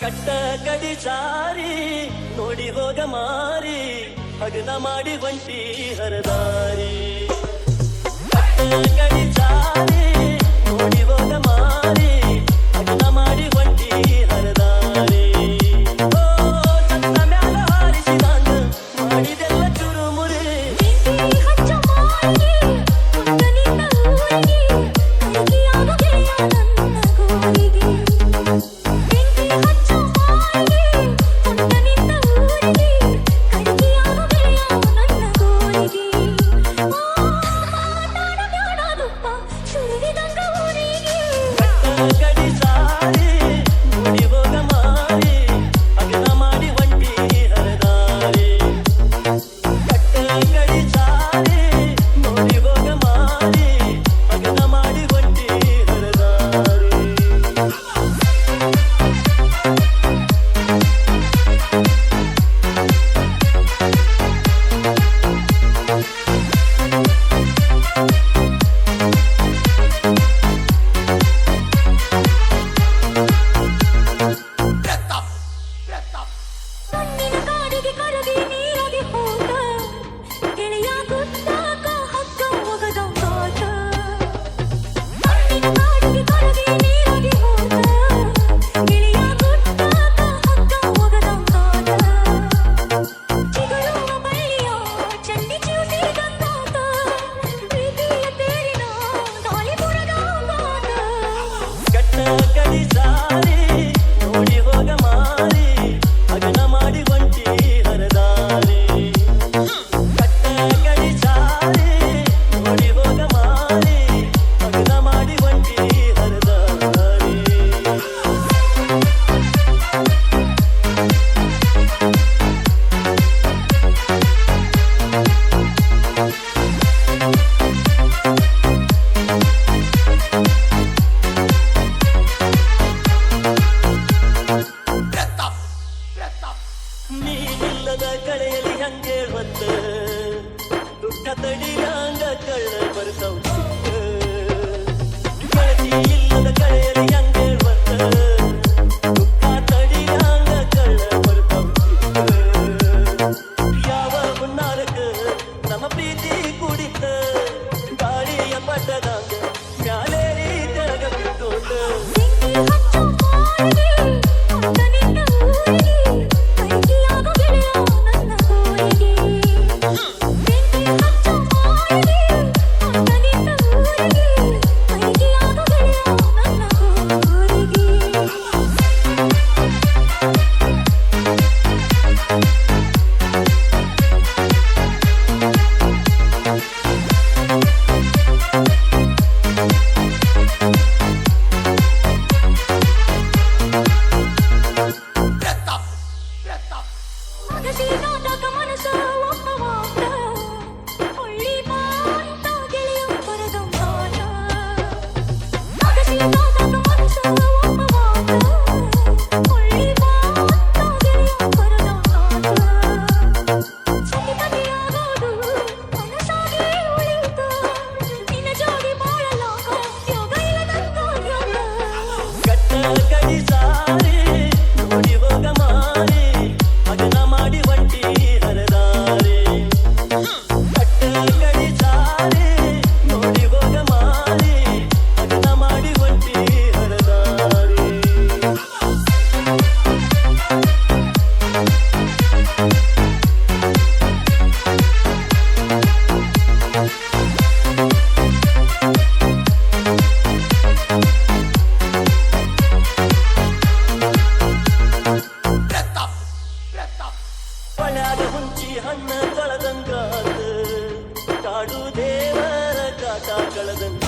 ಕಟ್ಟ ಕಡಿ ಸಾರಿ ನೋಡಿ ಹೋಗ ಮಾರಿ ಹಗಲ ಮಾಡಿ ಒಂಟಿ ಹರದಾರಿ. ಕಟ್ಟ good. ನೀವಿಲ್ಲದ ಕಡೆಯಲ್ಲಿ ಹಂಗೇಳ್ ಬಂದ ದುಃಖ ತಡಿರಂಗ ಕಳ್ಳ ಬರ್ತಾವ ಕಳತಿ ಇಲ್ಲದ ಕಡೆಯಲ್ಲಿ ಹಂಗೇಳ್ ಬಂದ குடித்த காளிய பட்டதாங்க மேலேறி தழக விட்டோட்டு about it. ಕಾಡು ದೇವರ ಕಾಟ ಕಳೆದನ್ನು